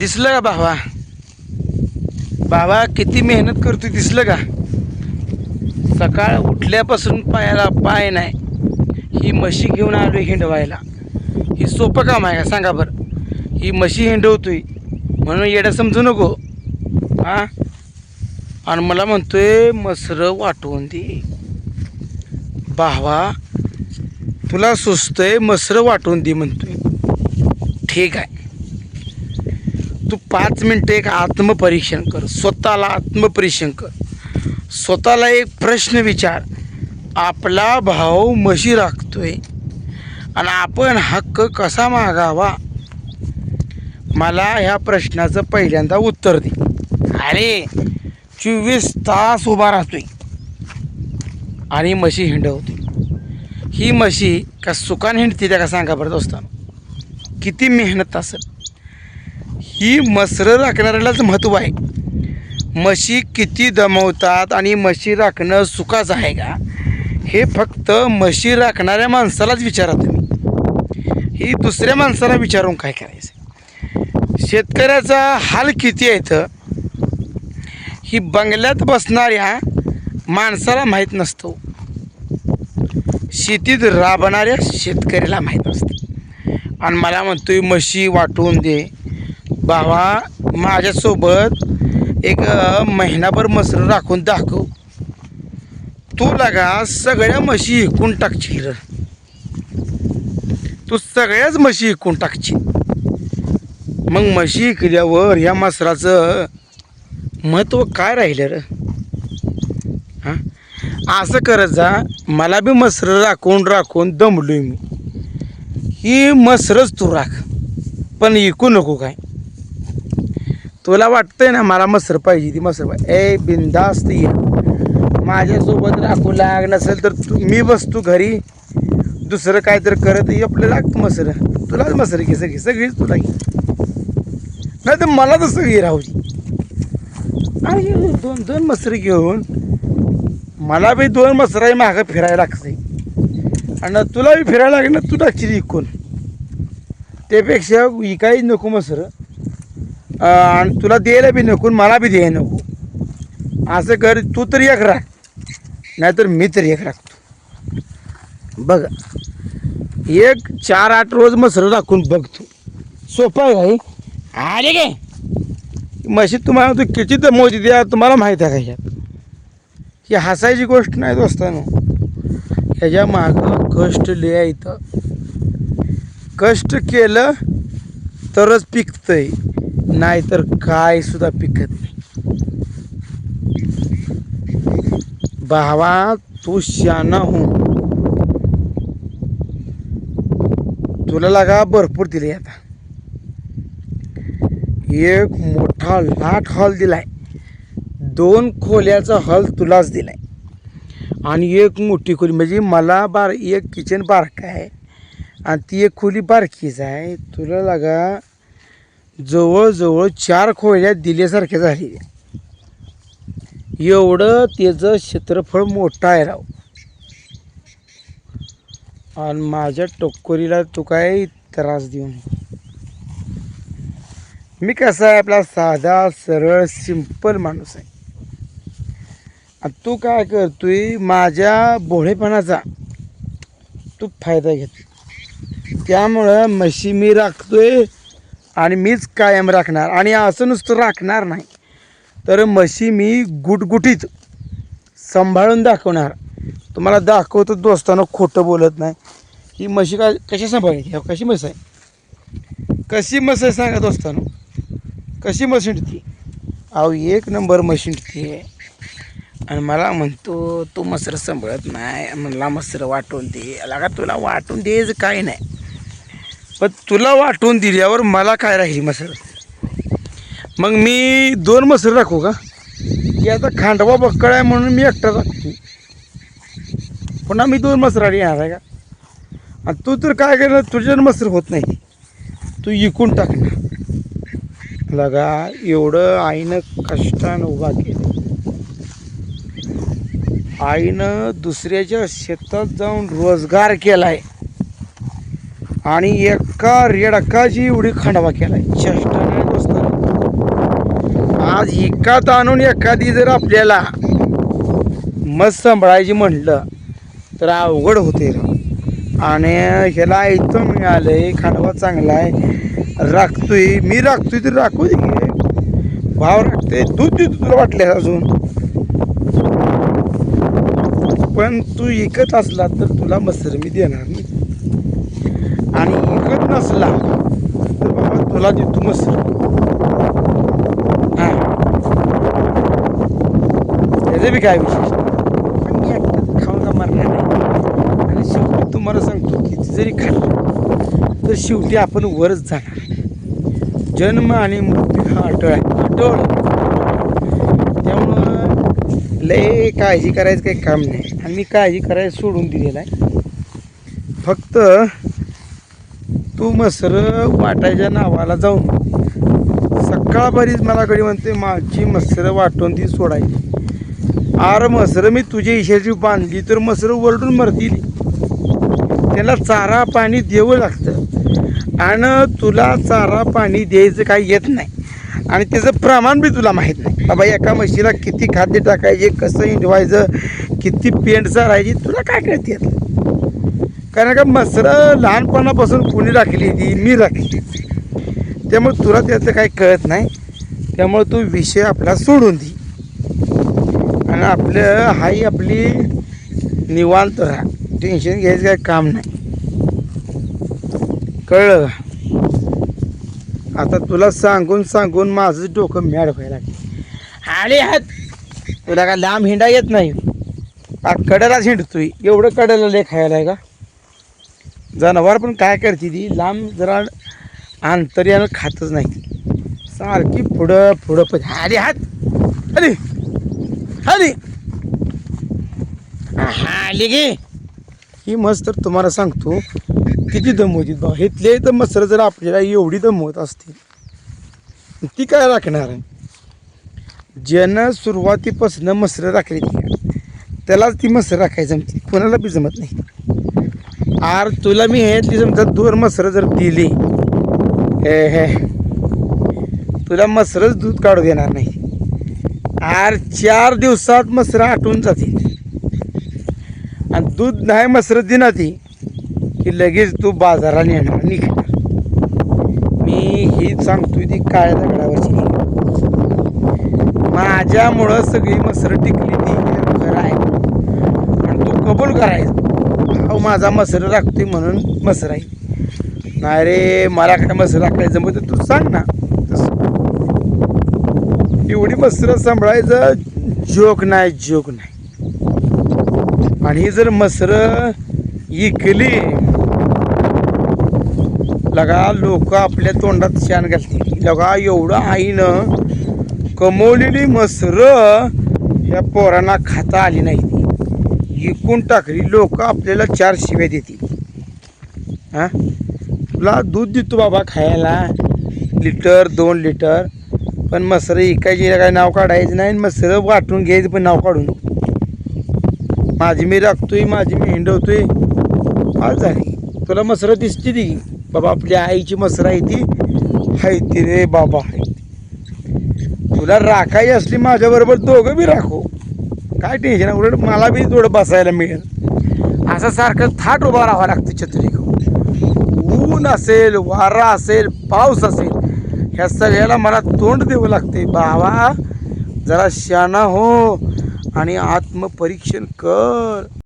दिसलं का भावा? भावा किती मेहनत करतो दिसलं का? सकाळ उठल्यापासून पायाला पाय नाही. ही म्हशी घेऊन आलो हिंडवायला. ही सोपं काम आहे का? सांगा बरं. ही म्हशी हिंडवतोय. म्हणून येडं समजू नको. हां? आणि मला म्हणतोय मसरं वाटवून दे. भावा तुला सुचतंय मसरं वाटवून दे म्हणतोय. ठीक आहे. तू पाच मिनटं एक आत्मपरीक्षण कर. स्वतःला आत्मपरीक्षण कर. स्वतःला एक प्रश्न विचार. आपला भाव म्हशी राखतोय. आणि आपण हक्क कसा मागावा? मला ह्या प्रश्नाचं पहिल्यांदा उत्तर दे. अरे चोवीस तास उभा राहतोय. आणि म्हशी हिंडवतोय. ही म्हशी का सुकान हिंडते त्या का सांगा बरं असताना किती मेहनत असेल. ही मसरं राखणाऱ्यालाच महत्त्व आहे. म्हशी किती दमवतात आणि म्हशी राखणं सुखाचं आहे का? हे फक्त म्हशी राखणाऱ्या माणसालाच विचारा तुम्ही. ही दुसऱ्या माणसाला विचारून काय करायचं? शेतकऱ्याचा हाल किती आहे इथं? ही बंगल्यात बसणाऱ्या माणसाला माहीत नसतो. शेतीत राबणाऱ्या शेतकऱ्याला माहीत असतं आणि मला म्हणतोय म्हशी वाटून दे. भावा माझ्यासोबत एक महिनाभर मसर राखून दाखव. तू लगा सगळ्या म्हशी इकून टाकशील र. तू सगळ्याच म्हशी इकून टाकशील. मग म्हशी इकल्यावर या मसराचं महत्त्व काय राहिलं र? हां? असं करत जा मला बी मसरं राखून राखून दमलोय मी. ही मसरच तू राख. पण इकू नको काय? तुला वाटतंय ना मला मसर पाहिजे ती मसर पाहिजे? ए बिंदास्त ये. माझ्यासोबत राखू लाग नसेल तर तू मी बसतो घरी. दुसरं काय तर करत ये आपलं लागतं मसर. तुलाच मसर घे सगळी सगळीच तुला घे. नाही तर मला तसं घे राहू आणि दोन दोन मसरी घेऊन मला बी दोन मसराई मागं फिरायला लागते आणि तुला बी फिरायला लागणार तू टाकशील इकून. त्यापेक्षा विकायच नको मसर. आणि तुला द्यायला बी नको मला बी द्यायला नको. असं कर तू तर एक राख. नाहीतर मी तर एक राखतो. बघ एक चार आठ रोज मसर राखून बघतो. सोपं आहे भाई. अरे गे. मशीद तुम्हाला तू किती दमवती द्या तुम्हाला माहीत आहे का ह्यात? ही हसायची गोष्ट नाही दोस्तानो. ह्याच्या मागं कष्ट लिहा इथं. कष्ट केलं तरच पिकतंय. नाहीतर काय सुद्धा पिकत नाही. भावा तू शाना हो. तुला लागा भरपूर दिले आता. एक मोठा लाट हॉल दिलाय. दोन खोल्याचा हॉल तुलाच दिलाय. आणि एक मोठी खोली म्हणजे मला बार एक किचन बारका आहे. आणि ती एक खोली बारकीच आहे. तुला लागा जवळजवळ चार खोळ्या दिल्यासारख्या झाली. एवढं त्याचं क्षेत्रफळ मोठं आहे राव. आणि माझ्या टोकोरीला तू काय त्रास देऊ मी कसा आहे आपला साधा सरळ सिंपल माणूस आहे. आणि तू काय करतोय माझ्या भोळेपणाचा तू फायदा घेतो त्यामुळं म्हशी मी राखतोय आणि मीच कायम राखणार आणि असं नुसतं राखणार नाही. तर म्हशी मी गुटगुटीत सांभाळून दाखवणार. तुम्हाला दाखवतो दोस्तानं खोटं बोलत नाही. ही म्हशी काय कशी सांभाळायची कशी म्हस आहे? कशी म्हस आहे सांगा दोस्तानं. कशी मशीन ती अहो एक नंबर मशीन ती आणि मला म्हणतो तू मसर सांभाळत नाही. म्हणला मसर वाटून दे. लागा तुला वाटून द्यायचं काय नाही. पण तुला वाटून दिल्यावर मला काय राहील मसर? मग मी दोन मसर दाखवू का? की आता खांडवा बक्कळ आहे म्हणून मी एकटा राखतो पुन्हा मी दोन मसराडी येणार आहे का? आणि तू तर काय करणार? तुझ्या मसर होत नाही. तू इकून टाकणार लगा एवढं आईनं कष्टानं उभा केलं. आईनं दुसऱ्याच्या शेतात जाऊन रोजगार केला आहे आणि एका रेडकाची एवढी खांडवा केलाय. चेष्टा नाही आज एकात आणून एखादी जर आपल्याला मस्त सांभाळायची म्हटलं तर अवघड होते आणि ह्याला इथं मिळालंय खांडवा चांगला आहे. राखतोय मी राखतोय तर राखू दे भाव राखते दूध देतो तुला वाटले अजून. पण तू एकच असला तर तुला मस्तर मी देणार नाही. आणि एकत नसला तर बाबा तुला देतो मस हा. त्याचे बी काय विशेष? पण मी एकटाच खाऊन का मरणार नाही आणि शेवटी तुम्हाला सांगतो किती जरी खाल्लं तर शेवटी आपण वरच जाणार. जन्म आणि मृत्यू हा अटळ आहे. अटळ. त्यामुळं लय काळजी करायचं काही काम नाही. आणि मी काळजी करायला सोडून दिलेलं आहे. फक्त तू मसर वाटायच्या नावाला जाऊन सकाळपरीच मला कधी म्हणते माझी मसर वाटून ती सोडायची. आर मसर मी तुझ्या इशाची बांधली तर मसर वरडून मरतील. त्याला चारा पाणी द्यावं लागतं आणि तुला चारा पाणी द्यायचं काही येत नाही आणि त्याचं प्रमाण बी तुला माहीत नाही. बाबा एका म्हशीला किती खाद्य टाकायचे कसं इंडवायचं किती पेंट राहायची तुला काय कळते? कारण का मसरं लहानपणापासून कुणी राखली ती मी राखली त्यामुळे तुला त्याचं काही कळत नाही. त्यामुळे तू विषय आपला सोडून दे. आणि आपलं हाही आपली निवांत राहा. टेन्शन घ्यायचं काही काम नाही. कळलं? का? आता तुला सांगून सांगून माझं डोकं मॅड व्हायला लागलं. आले हात. तुला का लांब हिंडा येत नाही. आ कडेलाच हिंडतोय. एवढं कडलं लय खायला आहे का? जनावर पण काय करते ती? लांब जरा अंतर्यानं खातच नाही. सारखी पुढं पुढं पण अरे हात. अरे अरे आली गे. ही मस्त तर तुम्हाला सांगतो किती दमवतीत बा. इथले तर मसर जर आपल्याला एवढी दमवत असतील ती काय राखणार आहे? ज्यानं सुरुवातीपासून मसरं राखली ती. त्यालाच ती मसर राखायची जमती कोणाला बी जमत नाही. आर तुला मी हे ती समजा दूर मसरं जर दिली हे हे. तुला मसरच दूध काढू देणार नाही. आर चार दिवसात मसरं आटून जाते आणि दूध नाही मसरत दिना ती की लगेच तू बाजाराला येणार निघणार. मी ही सांगतोय ती काळ्या दगडावरची. माझ्यामुळं सगळी मसरं टिकली ती. खरं आहे. आणि तू कबूल करायचं. माझा मसर राखते म्हणून मसर आहे. नाही रे मला काय मसर राखायचं जमत तर तू सांग ना. एवढी मसरं सांभाळायचं जोक नाही जोक नाही. आणि जर मसर इकली लगा लोक आपल्या तोंडात शान घालतील. लगा एवढं आईनं कमवलेली मसर ह्या पोरांना खाता आली नाही विकून इकून टाकली लोक आपल्याला चार शिव्या देतील. हा? तुला दूध देतो बाबा खायला. लिटर दोन लिटर. पण मसरं इकायची काय नाव काढायचं नाही मसरं वाटून घ्यायचं पण नाव काढून माझी मी राखतोय माझी मी हिंडवतोय. आज झाली. तुला मसरं दिसते ती. बाबा आपल्या आईची मसरं आहे ती. हायती रे बाबा हाय तुला राखायची असली माझ्याबरोबर दोघं बी राखो. काय टेन्शन उलट मला बी थोडं बसायला मिळेल. असं सारखं थाट उभा राहावं लागतं छत्री घेऊन ऊन असेल वारा असेल पाऊस असेल ह्या सगळ्याला मला तोंड देऊ लागते बाबा. जरा शाना हो आणि आत्मपरीक्षण कर.